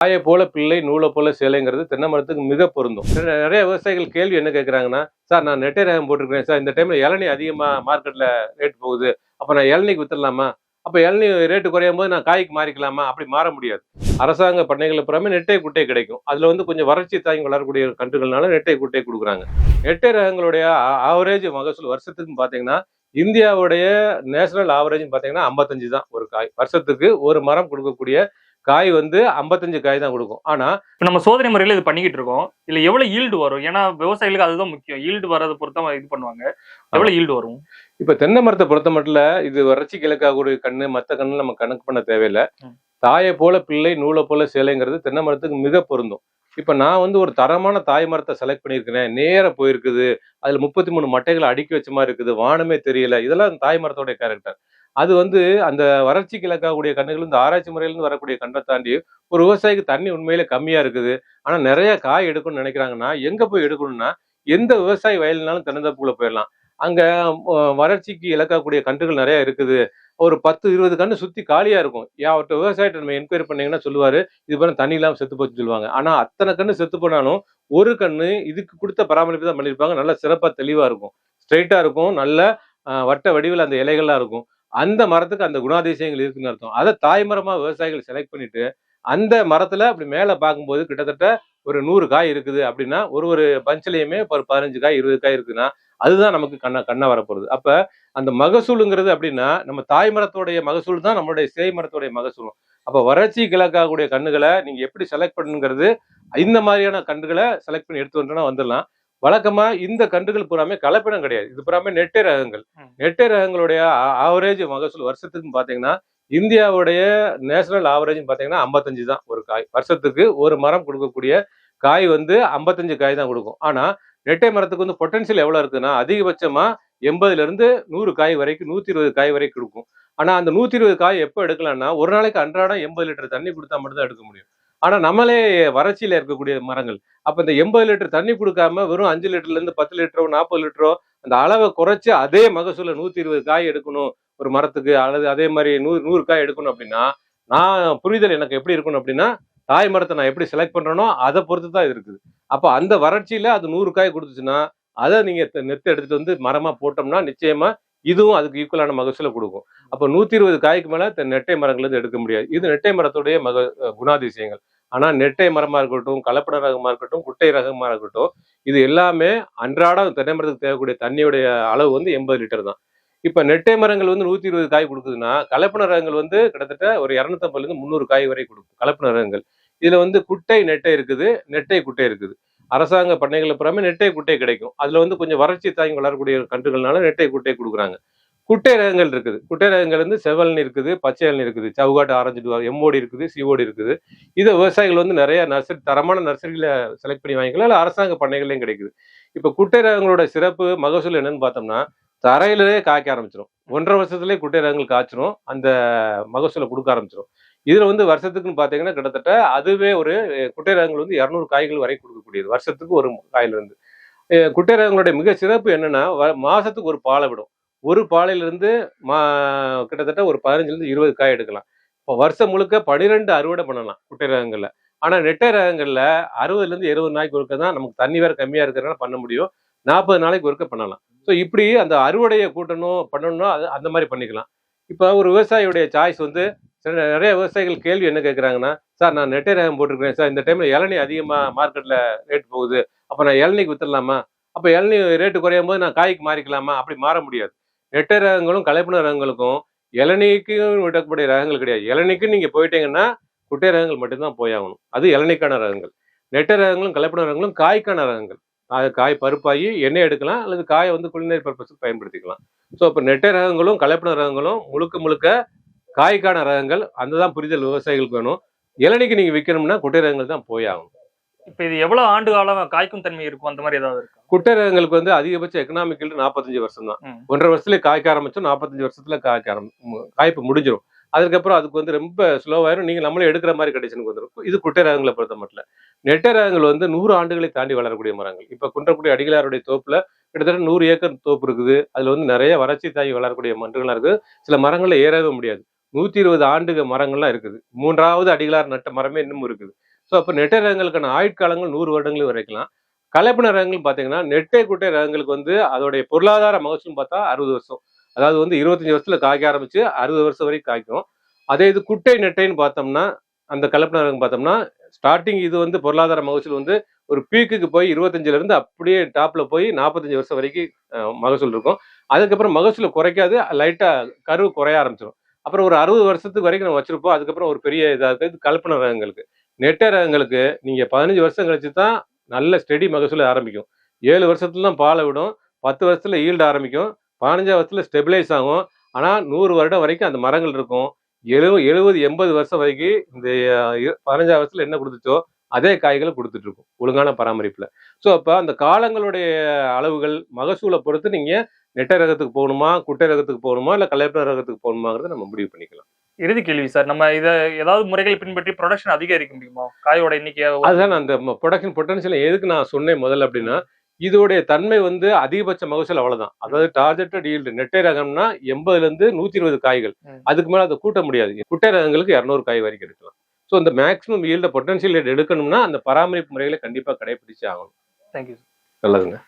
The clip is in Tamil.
தாயை போல பிள்ளை நூலை போல சேலைங்கிறது தென்னை மரத்துக்கு மிக பொருந்தும். நிறைய- விவசாயிகள் கேள்வி என்ன கேட்குறாங்கன்னா சார் நான் நெட்டை ரகம் போட்டிருக்கிறேன். சார் இந்த டைமில் இளநி அதிகமாக மார்க்கெட்டில் ரேட் போகுது. அப்போ நான் இளநிக்கு வித்துடலாமா? அப்போ இளநீ ரேட்டு குறையும் போது நான் காய்க்கு மாறிக்கலாமா? அப்படி மாற முடியாது. அரசாங்க பண்ணைகள் புறமே நெட்டை குட்டை கிடைக்கும். அதில் வந்து கொஞ்சம் வறட்சி தாங்கி வளரக்கூடிய கன்றுகள்னால நெட்டை குட்டை கொடுக்குறாங்க. நெட்டை ரகங்களுடைய ஆவரேஜ் மகசூல் வருஷத்துக்கு பார்த்தீங்கன்னா இந்தியாவுடைய நேஷனல் ஆவரேஜ் பார்த்தீங்கன்னா ஐம்பத்தஞ்சு தான் ஒரு காய். வருஷத்துக்கு ஒரு மரம் கொடுக்கக்கூடிய காய் வந்து ஐம்பத்தஞ்சு காய் தான் கொடுக்கும். ஆனா இப்ப நம்ம சோதனை முறையில இது பண்ணிக்கிட்டு இருக்கோம். இதுல எவ்வளவு ஈல்டு வரும்? ஏன்னா விவசாயிகளுக்கு அதுதான் முக்கியம். ஈல்டு வரதை பொறுத்த இது பண்ணுவாங்க. எவ்வளவு ஈல்டு வரும்? இப்ப தென்னை மரத்தை பொறுத்த மட்டும் இது வறட்சி கிழக்காக்கூடிய கண்ணு மத்த கண்ணு நம்ம கணக்கு பண்ண தேவையில்லை. தாயை போல பிள்ளை நூலை போல சேலைங்கிறது தென்னை மரத்துக்கு மிக பொருந்தும். இப்ப நான் வந்து ஒரு தரமான தாய் மரத்தை செலக்ட் பண்ணியிருக்கிறேன். நேர போயிருக்குது. அதுல முப்பத்தி மூணு மட்டைகளை அடுக்கி வச்ச மாதிரி இருக்குது. வானமே தெரியல. இதெல்லாம் தாய் மரத்தோட கேரக்டர் அது வந்து அந்த வறட்சி கிழக்காக்கூடிய கண்ணுகள் இந்த ஆராய்ச்சி முறையிலிருந்து வரக்கூடிய கண்ணை தாண்டி ஒரு விவசாயிக்கு தண்ணி உண்மையில கம்மியா இருக்குது. ஆனா நிறைய காய் எடுக்கணும்னு நினைக்கிறாங்கன்னா எங்க போய் எடுக்கணும்னா எந்த விவசாயி வயல்னாலும் தென்னந்தப்புக்குள்ள போயிடலாம் அங்க வறட்சிக்கு இழக்கக்கூடிய கன்றுகள் நிறைய இருக்குது. ஒரு பத்து இருபது கன்று சுத்தி காலியா இருக்கும். ஏன் அவர்கிட்ட விவசாயிட்ட நம்ம என்கொயரி பண்ணீங்கன்னா சொல்லுவாரு இது பண்ண தண்ணி இல்லாம செத்து போச்சு சொல்லுவாங்க. ஆனா அத்தனை கன்று செத்து போனாலும் ஒரு கண்ணு இதுக்கு கொடுத்த பராமரிப்பு தான் பண்ணியிருப்பாங்க. நல்ல சிறப்பா தெளிவா இருக்கும். ஸ்ட்ரைட்டா இருக்கும். நல்ல வட்ட வடிவில் அந்த இலைகள்லாம் இருக்கும். அந்த மரத்துக்கு அந்த குணாதிசயங்கள் இருக்குன்னு அர்த்தம். அதை தாய்மரமா விவசாயிகள் செலக்ட் பண்ணிட்டு அந்த மரத்துல அப்படி மேல பார்க்கும்போது கிட்டத்தட்ட ஒரு நூறு காய் இருக்குது அப்படின்னா ஒரு ஒரு பஞ்சிலையுமே ஒரு பதினஞ்சு காய் இருபது காய் இருக்குன்னா அதுதான் நமக்கு கண்ண கண்ணை வரப்போகுது. அப்ப அந்த மகசூலுங்கிறது அப்படின்னா நம்ம தாய் மரத்தோடைய மகசூல் தான் நம்மளுடைய சேய் மரத்தோடைய மகசூலும். அப்ப வறட்சி கிழக்காகக்கூடிய கண்ணுகளை நீங்க எப்படி செலக்ட் பண்ணுங்கிறது இந்த மாதிரியான கன்றுகளை செலக்ட் பண்ணி எடுத்து வந்துட்டோம்னா வந்துடலாம். வழக்கமா இந்த கன்றுகள் பூராமே கலப்பினம் கிடையாது. இது பூராமே நெட்டை ரகங்கள். நெட்டை ரகங்களுடைய ஆவரேஜ் மகசூல் வருஷத்துக்கு பாத்தீங்கன்னா இந்தியாவுடைய நேஷனல் ஆவரேஜ் பாத்தீங்கன்னா ஐம்பத்தஞ்சு தான் ஒரு காய். வருஷத்துக்கு ஒரு மரம் கொடுக்கக்கூடிய காய் வந்து ஐம்பத்தஞ்சு காய் தான் கொடுக்கும். ஆனா நெட்டை மரத்துக்கு வந்து பொட்டன்ஷியல் எவ்வளவு இருக்குன்னா அதிகபட்சமா எண்பதுல இருந்து நூறு காய் வரைக்கும் நூத்தி இருபது காய் வரைக்கும் கொடுக்கும். ஆனா அந்த நூத்தி இருபது காய் எப்போ எடுக்கலாம்னா ஒரு நாளைக்கு அன்றாடம் எண்பது லிட்டர் தண்ணி கொடுத்தா மட்டும் தான் எடுக்க முடியும். ஆனால் நம்மளே வறட்சியில் இருக்கக்கூடிய மரங்கள். அப்போ இந்த எண்பது லிட்டர் தண்ணி கொடுக்காம வெறும் அஞ்சு லிட்டர்லேருந்து பத்து லிட்டரோ நாற்பது லிட்டரோ அந்த அளவை குறைச்சி அதே மகசூலை நூற்றி இருபது காய் எடுக்கணும் ஒரு மரத்துக்கு அல்லது அதே மாதிரி நூறு நூறு காய் எடுக்கணும் அப்படின்னா நான் புரிதல் எனக்கு எப்படி இருக்கணும் அப்படின்னா தாய் மரத்தை நான் எப்படி செலக்ட் பண்ணுறேனோ அதை பொறுத்து தான் இது இருக்குது. அப்போ அந்த வறட்சியில் அது நூறு காய் கொடுத்துச்சுன்னா அதை நீங்கள் நெத்து எடுத்துகிட்டு வந்து மரமாக போட்டோம்னா நிச்சயமாக இதுவும் அதுக்கு ஈக்குவலான மகசூலை கொடுக்கும். அப்போ நூத்தி இருபது காய்க்கு மேல நெட்டை மரங்கள்லேருந்து எடுக்க முடியாது. இது நெட்டை மரத்துடைய மக குணாதிசயங்கள். ஆனா நெட்டை மரமா இருக்கட்டும் கலப்பட ரகமா இருக்கட்டும் குட்டை ரகமா இருக்கட்டும் இது எல்லாமே அன்றாடம் தென்னை மரத்துக்கு தேவைக்கூடிய தண்ணியுடைய அளவு வந்து எண்பது லிட்டர் தான். இப்ப நெட்டை மரங்கள் வந்து நூத்தி இருபது காய் கொடுக்குதுன்னா கலப்பன ரகங்கள் வந்து கிட்டத்தட்ட ஒரு இரநூத்தம்பதுலேருந்து முந்நூறு காய் வரை கொடுக்கும். கலப்பின ரகங்கள். இதுல வந்து குட்டை நெட்டை இருக்குது நெட்டை குட்டை இருக்குது. அரசாங்க பண்ணைகள் அப்புறமே நெட்டை குட்டை கிடைக்கும். அதில் வந்து கொஞ்சம் வறட்சி தாங்கி வளரக்கூடிய கன்றுகள்னால நெட்டை குட்டை கொடுக்குறாங்க. குட்டை ரகங்கள் இருக்குது. குட்டை ரகங்கள் வந்து செவல்னு இருக்குது பச்சை இருக்குது சவுகாட்டு ஆரஞ்சு எம்ஓடி எம்மோடி இருக்குது சிஓடி இருக்குது. இதை விவசாயிகள் வந்து நிறைய நர்சரி தரமான நர்சரிகளை செலக்ட் பண்ணி வாங்கிக்கலாம். இல்லை அரசாங்க பண்ணைகள்லையும் கிடைக்குது. இப்போ குட்டை ரகங்களோட சிறப்பு மகசூல் என்னன்னு பார்த்தோம்னா தரையிலே காய்க்க ஆரம்பிச்சிடும் ஒன்றரை வருஷத்துலேயே குட்டை ரகங்கள் காய்ச்சிரும். அந்த மகசூலை கொடுக்க ஆரம்பிச்சிடும் இதில் வந்து வருஷத்துக்குன்னு பார்த்தீங்கன்னா கிட்டத்தட்ட அதுவே ஒரு அஹ், குட்டை ரகங்கள் வந்து இரநூறு காய்கள் வரை கொடுக்கக்கூடியது. வருஷத்துக்கு ஒரு காயிலிருந்து. குட்டையரகங்களுடைய மிக சிறப்பு என்னன்னா வ- மாசத்துக்கு ஒரு பாலை விடும். ஒரு பாலையிலிருந்து மா கிட்டத்தட்ட ஒரு பதினஞ்சுலேருந்து இருபது காய் எடுக்கலாம். இப்போ வருஷம் முழுக்க பனிரெண்டு அறுவடை பண்ணலாம் குட்டை ரகங்களில் ஆனால் நெட்டை ரகங்களில் அறுபதுலேருந்து இருபது நாளைக்கு ஒருக்க தான் நமக்கு தண்ணி வேறு கம்மியாக இருக்கிறனால பண்ண முடியும். நாற்பது நாளைக்கு ஒருக்க பண்ணலாம். ஸோ இப்படி அந்த அறுவடையை கூட்டணும் பண்ணணும்னா அது அந்த மாதிரி பண்ணிக்கலாம். இப்போ ஒரு விவசாயியுடைய சாய்ஸ் வந்து நிறைய விவசாயிகள் கேள்வி என்ன கேட்குறாங்கன்னா சார் நான் நெட்டை ரகம் போட்டிருக்கிறேன். சார் இந்த டைமில் இளநீ அதிகமாக மார்க்கெட்டில் ரேட் போகுது. அப்போ நான் இளநீக்கு வித்துடலாமா? அப்போ இளநீ ரேட்டு குறையும் போது நான் காய்க்கு மாறிக்கலாமா? அப்படி மாற முடியாது. நெட்டை ரகங்களும் கலைப்பின ரகங்களுக்கும் இளநீக்கும் விடக்கூடிய ரகங்கள் கிடையாது. இளநிக்கும் நீங்கள் போயிட்டீங்கன்னா குட்டை ரகங்கள் மட்டும்தான் போயாகணும். அது இளநிக்கான ரகங்கள். நெட்டை ரகங்களும் கலைப்புணர் ரகங்களும் காய்க்கான ரகங்கள். அது காய் பருப்பாகி எண்ணெய் எடுக்கலாம் அல்லது காயை வந்து குளிநீர் பர்பஸுக்கு பயன்படுத்திக்கலாம். ஸோ இப்போ நெட்டை ரகங்களும் கலப்பின ரகங்களும் முழுக்க முழுக்க காய்க்கான ரகங்கள் அந்த தான் புரிதல் விவசாயிகளுக்கு வேணும். இளநிக்கு நீங்க விற்கணும்னா குட்டை ரகங்கள் தான் போயாகணும் இப்ப இது எவ்வளவு ஆண்டு காலம் காய்க்கும் தன்மை இருக்கும்? அந்த மாதிரி ஏதாவது இருக்கா? குட்டை ரகங்களுக்கு வந்து அதிகபட்ச எக்கனாமிக்கல் நாற்பத்தஞ்சு வருஷம் தான். ஒன்றரை வருஷத்துல காய்க்க ஆரம்பிச்சோம் நாற்பத்தஞ்சு வருஷத்துல காய்க்க ஆரம்பி மு- காய்ப்பு முடிஞ்சிடும் அதுக்கப்புறம் அதுக்கு வந்து ரொம்ப ஸ்லோவாயிரும் நீங்க நம்மளே எடுக்கிற மாதிரி கண்டிஷனுக்கு வந்துடும் இது குட்டை ரகங்களை பொறுத்த மட்டும் நெட்டை ரகங்கள் வந்து நூறு ஆண்டுகளை தாண்டி வளரக்கூடிய மரங்கள். இப்ப குன்றக்குடி அடிகளாருடைய தோப்புல கிட்டத்தட்ட நூறு ஏக்கர் தோப்பு இருக்குது. அதுல வந்து நிறைய வறட்சி தாய் வளரக்கூடிய மரங்கள்லாம் இருக்குது. சில மரங்கள்ல ஏறவே முடியாது. நூற்றி இருபது ஆண்டுகள் மரங்கள்லாம் இருக்குது. மூன்றாவது அடிகளார் நட்ட மரமே இன்னும் இருக்குது. ஸோ அப்போ நெட்டை ரகங்களுக்கான ஆயுட்காலங்கள் நூறு வருடங்கள் வரைக்கலாம். கலப்பின ரகங்கள் பார்த்தீங்கன்னா நெட்டை குட்டை ரகங்களுக்கு வந்து அதோடைய பொருளாதார மகசூல் பார்த்தா அறுபது வருஷம். அதாவது வந்து இருபத்தஞ்சி வருஷத்தில் காய்க்க ஆரம்பிச்சு அறுபது வருஷம் வரைக்கும் காய்க்கும். அதே இது குட்டை நெட்டைன்னு பார்த்தோம்னா அந்த கலப்பின ரகம் பார்த்தோம்னா ஸ்டார்டிங் இது வந்து பொருளாதார மகசூல் வந்து ஒரு பீக்குக்கு போய் இருபத்தஞ்சிலேருந்து அப்படியே டாப்பில் போய் நாற்பத்தஞ்சு வருஷம் வரைக்கும் மகசூல் இருக்கும். அதுக்கப்புறம் மகசூலை குறைக்காது லைட்டாக கரு குறைய ஆரம்பிச்சிடும் அப்புறம் ஒரு அறுபது வருஷத்துக்கு வரைக்கும் நம்ம வச்சிருப்போம். அதுக்கப்புறம் ஒரு பெரிய இதாக இருக்குது இது கலப்பின ரகங்களுக்கு. நெட்டை ரகங்களுக்கு நீங்கள் பதினஞ்சு வருஷம் கழிச்சு தான் நல்ல ஸ்டெடி மகசூல் ஆரம்பிக்கும். ஏழு வருஷத்துல தான் பாலை விடும். பத்து வருஷத்தில் ஈல்டு ஆரம்பிக்கும். பதினஞ்சாவது வருஷத்தில் ஸ்டெபிலைஸ் ஆகும். ஆனால் நூறு வருடம் வரைக்கும் அந்த மரங்கள் இருக்கும். எழுபது எழுபது எண்பது வருஷம் வரைக்கும் இந்த அஹ், பதினஞ்சாவது வருஷத்தில் என்ன கொடுத்துச்சோ அதே காய்களை கொடுத்துட்டு இருக்கும். ஒழுங்கான பராமரிப்பில். ஸோ அப்போ அந்த காலங்களுடைய அளவுகள் மகசூலை பொறுத்து நீங்கள் நெட்டை ரகத்துக்கு போகணுமா குட்டை ரகத்துக்கு போகணுமா இல்லை கலைப்பின ரகத்துக்கு போகணுமாங்கிறத நம்ம முடிவு பண்ணிக்கலாம். இறுதி கேள்வி சார் நம்ம இத ஏதாவது முறைகள் பின்பற்றி ப்ரொடக்ஷன் அதிகரிக்க முடியுமா? காயோட எண்ணிக்கை அதுதான் அந்த ப்ரொடக்ஷன் பொட்டன்ஷியல் எதுக்கு நான் சொன்னேன் முதல்ல அப்படின்னா இதோடைய தன்மை வந்து அதிகபட்ச மகசூல் அவ்வளவுதான். அதாவது டார்கெட்டட் ஈல்டு நெட்டை ரகம்னா எண்பதுல இருந்து நூத்தி இருபது காய்கள். அதுக்கு மேல அதை கூட்ட முடியாது. குட்டை ரகங்களுக்கு இரநூறு காய் வரைக்கும் எடுக்கலாம். ஸோ இந்த மேக்ஸிமம் ஈல்ட பொட்டன்ஷியல் எடுக்கணும்னா அந்த பராமரிப்பு முறைகளை கண்டிப்பா கடைபிடிச்சு ஆகணும். தேங்க்யூ நல்லதுங்க.